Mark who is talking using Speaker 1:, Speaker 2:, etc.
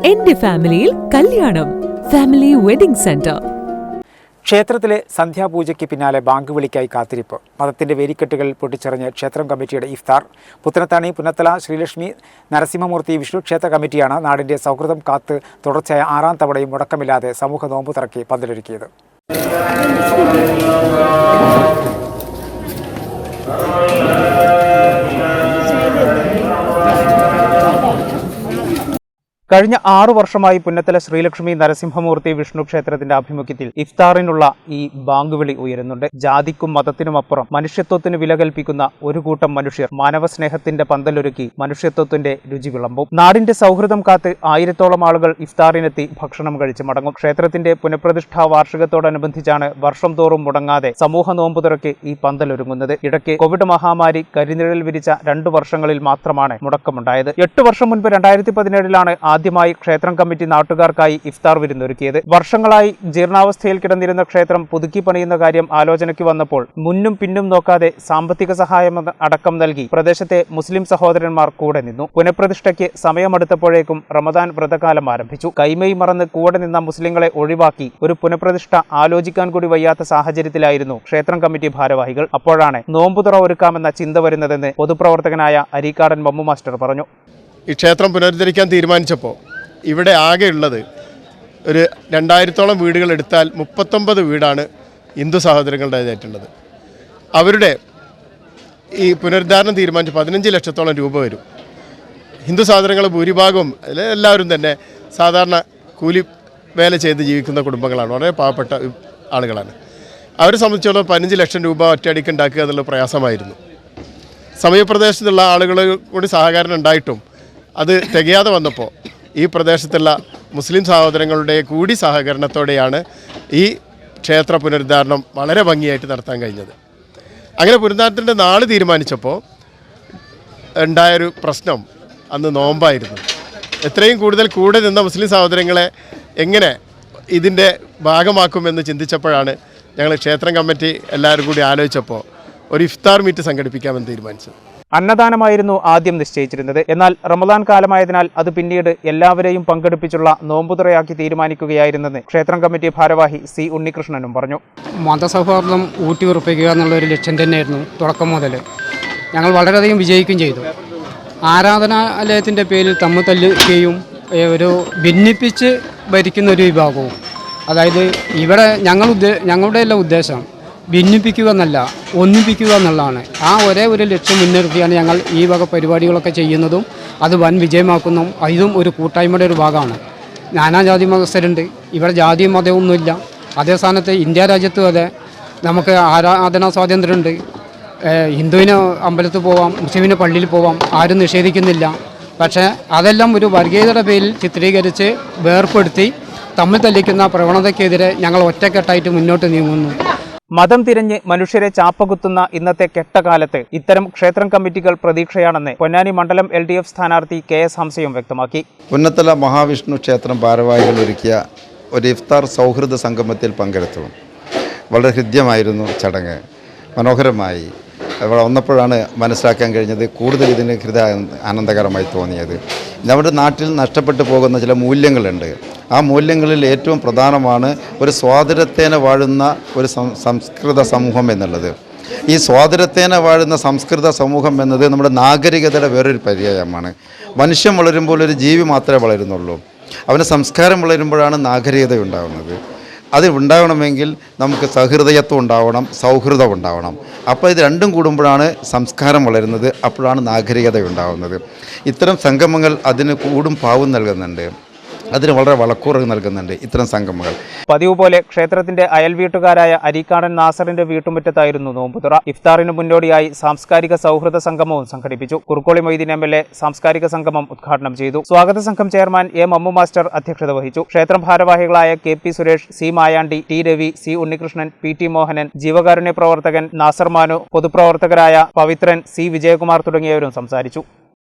Speaker 1: എന്റെ ഫാമിലിയിൽ കല്യാണം. Family wedding centre.
Speaker 2: ക്ഷേത്രത്തിലെ സന്ധ്യാപൂജയ്ക്ക് പിന്നാലെ ബാങ്ക് വിളിക്കായി കാത്തിരിപ്പ്. മതത്തിന്റെ വേലിക്കെട്ടുകൾ പൊട്ടിച്ചെറിഞ്ഞ് ക്ഷേത്രം കമ്മിറ്റിയുടെ ഇഫ്താർ. പുത്തനത്താണി പുന്നത്തല ശ്രീലക്ഷ്മി നരസിംഹമൂർത്തി വിഷ്ണു ക്ഷേത്ര കമ്മിറ്റിയാണ് നാടിന്റെ സൗഹൃദം കാത്ത് തുടർച്ചയായ ആറാം തവണയും മുടക്കമില്ലാതെ സമൂഹ നോമ്പ് തുറക്കി പന്തലൊരുക്കിയത്. കഴിഞ്ഞ ആറു വർഷമായി പുന്നത്തല ശ്രീലക്ഷ്മി നരസിംഹമൂർത്തി വിഷ്ണു ക്ഷേത്രത്തിന്റെ ആഭിമുഖ്യത്തിൽ ഇഫ്താറിനുള്ള ഈ ബാങ്കുവിളി ഉയരുന്നുണ്ട്. ജാതിക്കും മതത്തിനുമപ്പുറം മനുഷ്യത്വത്തിന് വില കൽപ്പിക്കുന്ന ഒരു കൂട്ടം മനുഷ്യർ മാനവസ്നേഹത്തിന്റെ പന്തലൊരുക്കി മനുഷ്യത്വത്തിന്റെ രുചി വിളമ്പും. നാടിന്റെ സൗഹൃദം കാത്ത് ആയിരത്തോളം ആളുകൾ ഇഫ്താറിനെത്തി ഭക്ഷണം കഴിച്ച് മടങ്ങും. ക്ഷേത്രത്തിന്റെ പുനഃപ്രതിഷ്ഠാ വാർഷികത്തോടനുബന്ധിച്ചാണ് വർഷം തോറും മുടങ്ങാതെ സമൂഹ നോമ്പ് തുറക്ക് ഈ പന്തലൊരുങ്ങുന്നത്. ഇടയ്ക്ക് കോവിഡ് മഹാമാരി കരിനിഴൽ വിരിച്ച രണ്ടു വർഷങ്ങളിൽ മാത്രമാണ് മുടക്കമുണ്ടായത്. എട്ട് വർഷം മുൻപ് രണ്ടായിരത്തി പതിനേഴിലാണ് ആദ്യമായി ക്ഷേത്രം കമ്മിറ്റി നാട്ടുകാർക്കായി ഇഫ്താർ വിരുന്നൊരുക്കിയത് വർഷങ്ങളായി ജീർണാവസ്ഥയിൽ കിടന്നിരുന്ന ക്ഷേത്രം പുതുക്കി പണിയുന്ന കാര്യം ആലോചനയ്ക്ക് വന്നപ്പോൾ മുന്നും പിന്നും നോക്കാതെ സാമ്പത്തിക സഹായം അടക്കം നൽകി പ്രദേശത്തെ മുസ്ലിം സഹോദരന്മാർ കൂടെ നിന്നു. പുനഃപ്രതിഷ്ഠയ്ക്ക് സമയമെടുത്തപ്പോഴേക്കും റമദാൻ വ്രതകാലം ആരംഭിച്ചു. കൈമൈ മറന്ന് കൂടെ നിന്ന മുസ്ലിങ്ങളെ ഒഴിവാക്കി ഒരു പുനഃപ്രതിഷ്ഠ ആലോചിക്കാൻ കൂടി വയ്യാത്ത സാഹചര്യത്തിലായിരുന്നു ക്ഷേത്രം കമ്മിറ്റി ഭാരവാഹികൾ. അപ്പോഴാണ് നോമ്പുതുറ ഒരുക്കാമെന്ന ചിന്ത വരുന്നതെന്ന് പൊതുപ്രവർത്തകനായ അരീക്കാടൻ മമ്മു മാസ്റ്റർ പറഞ്ഞു.
Speaker 3: ഈ ക്ഷേത്രം പുനരുദ്ധരിക്കാൻ തീരുമാനിച്ചപ്പോൾ ഇവിടെ ആകെയുള്ളത് ഒരു രണ്ടായിരത്തോളം വീടുകൾ എടുത്താൽ മുപ്പത്തൊമ്പത് വീടാണ് ഹിന്ദു സഹോദരങ്ങളുടേതായിട്ടുള്ളത്. അവരുടെ ഈ പുനരുദ്ധാരണം തീരുമാനിച്ച് പതിനഞ്ച് ലക്ഷത്തോളം രൂപ വരും. ഹിന്ദു സഹോദരങ്ങൾ ഭൂരിഭാഗവും എല്ലാവരും തന്നെ സാധാരണ കൂലി വേല ചെയ്ത് ജീവിക്കുന്ന കുടുംബങ്ങളാണ്. വളരെ പാവപ്പെട്ട ആളുകളാണ്. അവരെ സംബന്ധിച്ചിടത്തോളം പതിനഞ്ച് ലക്ഷം രൂപ ഒറ്റയടിക്ക് ഉണ്ടാക്കുക എന്നുള്ള പ്രയാസമായിരുന്നു. സമീപപ്രദേശത്തുള്ള ആളുകൾ കൂടി സഹകരണം ഉണ്ടായിട്ടും അത് തികയാതെ വന്നപ്പോൾ ഈ പ്രദേശത്തുള്ള മുസ്ലിം സഹോദരങ്ങളുടെ കൂടി സഹകരണത്തോടെയാണ് ഈ ക്ഷേത്ര പുനരുദ്ധാരണം വളരെ ഭംഗിയായിട്ട് നടത്താൻ കഴിഞ്ഞത്. അങ്ങനെ പുനരുദ്ധാരണത്തിന്റെ നാൾ തീരുമാനിച്ചപ്പോൾ ഉണ്ടായൊരു പ്രശ്നം അന്ന് നോമ്പായിരുന്നു. എത്രയും കൂടുതൽ കൂടെ നിന്ന മുസ്ലിം സഹോദരങ്ങളെ എങ്ങനെ ഇതിന്റെ ഭാഗമാക്കുമെന്ന് ചിന്തിച്ചപ്പോഴാണ് ഞങ്ങൾ ക്ഷേത്രം കമ്മിറ്റി എല്ലാവരും കൂടി ആലോചിച്ചപ്പോൾ ഒരു ഇഫ്താർ മീറ്റ് സംഘടിപ്പിക്കാമെന്ന് തീരുമാനിച്ചത്.
Speaker 2: അന്നദാനമായിരുന്നു ആദ്യം നിശ്ചയിച്ചിരുന്നത്. എന്നാൽ റമദാൻ കാലമായതിനാൽ അത് പിന്നീട് എല്ലാവരെയും പങ്കെടുപ്പിച്ചുള്ള നോമ്പുതുറയാക്കി തീരുമാനിക്കുകയായിരുന്നെന്ന് ക്ഷേത്രം കമ്മിറ്റി ഭാരവാഹി സി ഉണ്ണികൃഷ്ണനും പറഞ്ഞു.
Speaker 4: മതസൗഹാർദ്ദം ഊട്ടിയുറപ്പിക്കുക എന്നുള്ള ഒരു ലക്ഷ്യം തന്നെയായിരുന്നു തുടക്കം മുതൽ. ഞങ്ങൾ വളരെയധികം വിജയിക്കുകയും ചെയ്തു. ആരാധനാലയത്തിന്റെ പേരിൽ തമ്മിൽ തല്ലുകയും ഒരു ഭിന്നിപ്പിച്ച് ഭരിക്കുന്ന ഒരു വിഭാഗവും. അതായത് ഇവിടെ ഞങ്ങൾ ഉദ്ദേ ഞങ്ങളുടെ എല്ലാം ഉദ്ദേശം ഭിന്നിപ്പിക്കുക എന്നല്ല ഒന്നിപ്പിക്കുക എന്നുള്ളതാണ് ആ ഒരേ ഒരു ലക്ഷ്യം മുൻനിർത്തിയാണ് ഞങ്ങൾ ഈ വക പരിപാടികളൊക്കെ ചെയ്യുന്നതും അത് വൻ വിജയമാക്കുന്നു ഇതും ഒരു കൂട്ടായ്മയുടെ ഒരു ഭാഗമാണ്. നാനാജാതി മതസ്ഥരുണ്ട്. ഇവിടെ ജാതിയും മതമൊന്നുമില്ല അതേ സ്ഥാനത്ത് ഇന്ത്യ രാജ്യത്തും അതെ. നമുക്ക് ആരാധനാ സ്വാതന്ത്ര്യമുണ്ട്. ഹിന്ദുവിന് അമ്പലത്തിൽ പോവാം മുസ്ലിമിന് പള്ളിയിൽ പോവാം ആരും നിഷേധിക്കുന്നില്ല. പക്ഷേ അതെല്ലാം ഒരു വർഗീയതയുടെ പേരിൽ ചിത്രീകരിച്ച് വേർപ്പെടുത്തി തമ്മിൽ തല്ലിക്കുന്ന പ്രവണതയ്ക്കെതിരെ ഞങ്ങൾ ഒറ്റക്കെട്ടായിട്ട് മുന്നോട്ട് നീങ്ങുന്നു.
Speaker 2: മതം തിരഞ്ഞ് മനുഷ്യരെ ചാപ്പകുത്തുന്ന ഇന്നത്തെ കെട്ടകാലത്ത് ഇത്തരം ക്ഷേത്രം കമ്മിറ്റികൾ പ്രതീക്ഷയാണെന്ന് പൊന്നാനി മണ്ഡലം എൽ ഡി എഫ് സ്ഥാനാർത്ഥി കെ എസ് ഹംസയും വ്യക്തമാക്കി.
Speaker 5: പുന്നത്തല മഹാവിഷ്ണു ക്ഷേത്രം ഭാരവാഹികൾ ഒരുക്കിയ ഒരു ഇഫ്താർ സൗഹൃദ സംഗമത്തിൽ പങ്കെടുത്തു. വളരെ ഹൃദ്യമായിരുന്നു ചടങ്ങ്. മനോഹരമായി. അവിടെ വന്നപ്പോഴാണ് മനസ്സിലാക്കാൻ കഴിഞ്ഞത് കൂടുതൽ ഇതിന് ഹൃദയ ആനന്ദകരമായി തോന്നിയത്. നമ്മുടെ നാട്ടിൽ നഷ്ടപ്പെട്ടു പോകുന്ന ചില മൂല്യങ്ങളുണ്ട്. ആ മൂല്യങ്ങളിൽ ഏറ്റവും പ്രധാനമാണ് ഒരു സ്വാതന്ത്ര്യത്തേന വാഴുന്ന ഒരു സംസ്കൃത സമൂഹം എന്നുള്ളത്. ഈ സ്വാതന്ത്ര്യത്തേന വാഴുന്ന സംസ്കൃത സമൂഹം എന്നത് നമ്മുടെ നാഗരികതയുടെ വേറൊരു പര്യായമാണ്. മനുഷ്യൻ വളരുമ്പോൾ ഒരു ജീവി മാത്രമേ വളരുന്നുള്ളൂ. അവന് സംസ്കാരം വളരുമ്പോഴാണ് നാഗരികത ഉണ്ടാകുന്നത് അത് ഉണ്ടാവണമെങ്കിൽ നമുക്ക് സഹൃദയത്വം ഉണ്ടാവണം സൗഹൃദം ഉണ്ടാവണം. അപ്പോൾ ഇത് രണ്ടും കൂടുമ്പോഴാണ് സംസ്കാരം വളരുന്നത് അപ്പോഴാണ് നാഗരികത ഉണ്ടാവുന്നത്. ഇത്തരം സംഗമങ്ങൾ അതിന് കൂടും പാവും നൽകുന്നുണ്ട്. അതിന് വളരെ വളക്കൂറ് നൽകുന്നുണ്ട് ഇത്തരം സംഗമങ്ങൾ.
Speaker 2: പതിവ് പോലെ ക്ഷേത്രത്തിന്റെ അയൽവീട്ടുകാരായ അരീക്കാടൻ നാസറിന്റെ വീട്ടുമുറ്റത്തായിരുന്നു നോമ്പുതുറ ഇഫ്താറിന് മുന്നോടിയായി സാംസ്കാരിക സൗഹൃദ സംഗമവും സംഘടിപ്പിച്ചു. Kurukkoli Moitheen M L A സാംസ്കാരിക സംഗമം ഉദ്ഘാടനം ചെയ്തു. സ്വാഗത സംഘം ചെയർമാൻ എ മമ്മു മാസ്റ്റർ അധ്യക്ഷത വഹിച്ചു. ക്ഷേത്രം ഭാരവാഹികളായ K P Suresh C Mayandi T Ravi C Unnikrishnan P T Mohanan ജീവകാരുണ്യ പ്രവർത്തകൻ നാസർ മാനു പൊതുപ്രവർത്തകരായ പവിത്രൻ സി വിജയകുമാർ തുടങ്ങിയവരും സംസാരിച്ചു.